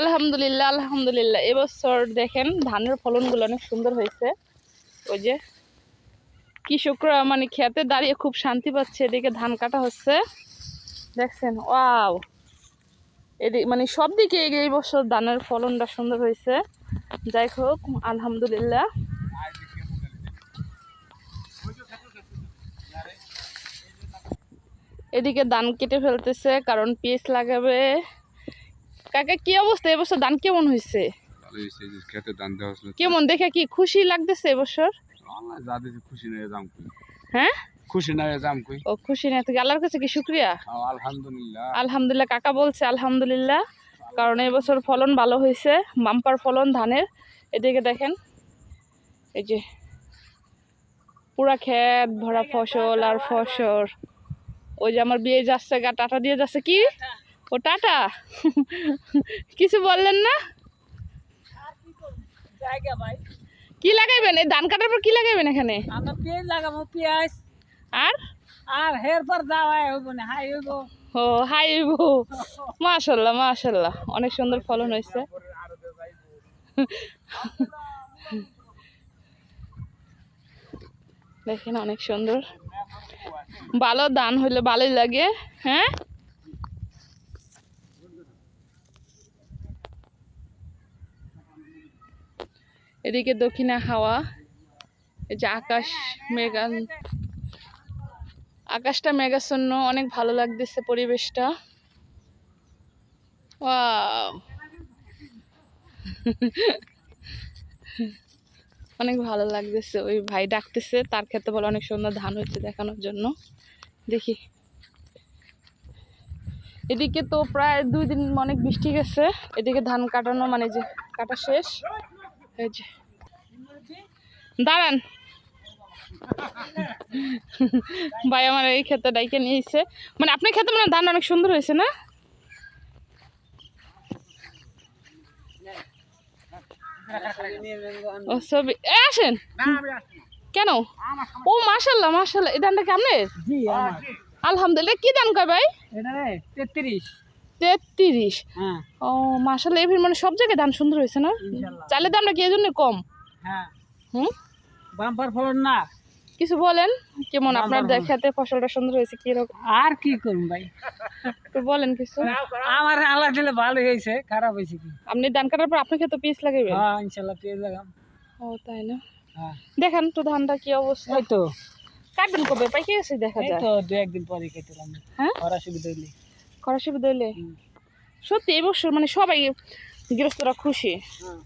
আলহামদুলিল্লাহ আলহামদুলিল্লাহ। এবছর দেখেন ধানের ফলনগুলো অনেক সুন্দর হয়েছে। ওই যে কৃষকরা মানে খেতে দাঁড়িয়ে খুব শান্তি পাচ্ছে, এদিকে ধান কাটা হচ্ছে। দেখছেন? ওয়াও! এদিকে মানে সব দিকে এই বছর ধানের ফলনটা সুন্দর হয়েছে। যাই হোক, আলহামদুলিল্লাহ। এদিকে ধান কেটে ফেলতেছে, কারণ পিস লাগাবে। কাকা কি অবস্থা? এবছর ধান কেমন হয়েছে? খেতে দেওয়া কেমন? দেখে কি খুশি লাগতেছে এবছর যা দিয়েছে খুশি নয় হ্যাঁ? খুশি কই। ও খুশি না থেকে আল্লাহর কাছে কি শুক্রিয়া? আলহামদুলিল্লাহ। আলহামদুলিল্লাহ কাকা বলছে আলহামদুলিল্লাহ কারণ এবছর ফলন ভালো হয়েছে বাম্পার ফলন ধানের। এদিকে দেখেন এই যে পুরা ক্ষেত ভরা ফসল আর ফসল। ওই যে আমার বিয়ে যাচ্ছে গা টাটা দিয়ে যাচ্ছে কি? ও টাটা। কিছু বললেন না? কি লাগাইবেন? এই ধান কাটার পর কি লাগাইবেন এখানে? আমরা পেঁয়াজ লাগাবো পেঁয়াজ। আর? আর হের পর যাওয়াই হইব না হাই হইব। ও হাই বউ মাশাল্লাহ মাশাল্লাহ অনেক সুন্দর ফলন হয়েছে। দেখেন অনেক সুন্দর। ভালো দান হইলে ভালোই লাগে হ্যাঁ? এদিকে দক্ষিণা হাওয়া, এই যে আকাশ মেঘান আকাশটা মেঘাচ্ছন্ন, অনেক ভালো লাগতেছে পরিবেশটা! অনেক ভালো লাগতেছে, ওই ভাই ডাকতেছে, তার ক্ষেত্রে বলে অনেক সুন্দর ধান হচ্ছে দেখানোর জন্য। দেখি। এদিকে তো প্রায় দুই দিন অনেক বৃষ্টি গেছে, এদিকে ধান কাটানো মানে যে কাটা শেষ। দাঁড়ান। ভাই আমার এই ক্ষেতে ডাইকে নিয়েছে। মানে আপনার ক্ষেতে মানে ধান অনেক সুন্দর হয়েছে না? ও এ আসেন। কেন? ও মাশাল্লাহ মাশাল্লাহ এই ধানটা কেমন আলহামদুলিল্লাহ। কি দাম কয় ভাই? তেত্রিশ। তেত্রিশ। হ্যাঁ। ও মাশাল্লাহ এবার মানে সব জায়গায় ধান সুন্দর হয়েছে না? চালের দামটা কি জন্য কম? হ্যাঁ। হুম? বাম্পার ফলন না। কিছু বলেন কেমন আপনার দেখাতে ফসলটা সুন্দর হয়েছে কি রকম? আর কি করুন ভাই? তো বলেন কিছু। আমার আল্লাহ দিলে ভালো হয়েছে খারাপ হয়েছে কি? আপনি ধান কাটার পর আপনার ক্ষেতে পিস লাগাইবেন? হ্যাঁ ইনশাল্লাহ পেয়ে লাগাম। ও তাই না? হ্যাঁ। দেখেন তো ধানটা কি অবস্থা। তো। কাটবেন কবে? পাইকে এসে দেখা এই যায় তো দু একদিন পরে কেটেলাম হ্যাঁ? করা সুবিধা হইলে। করার সুবিধা হইলে সত্যি এবছর মানে সবাই গৃহস্থরা খুশি। হ্যাঁ।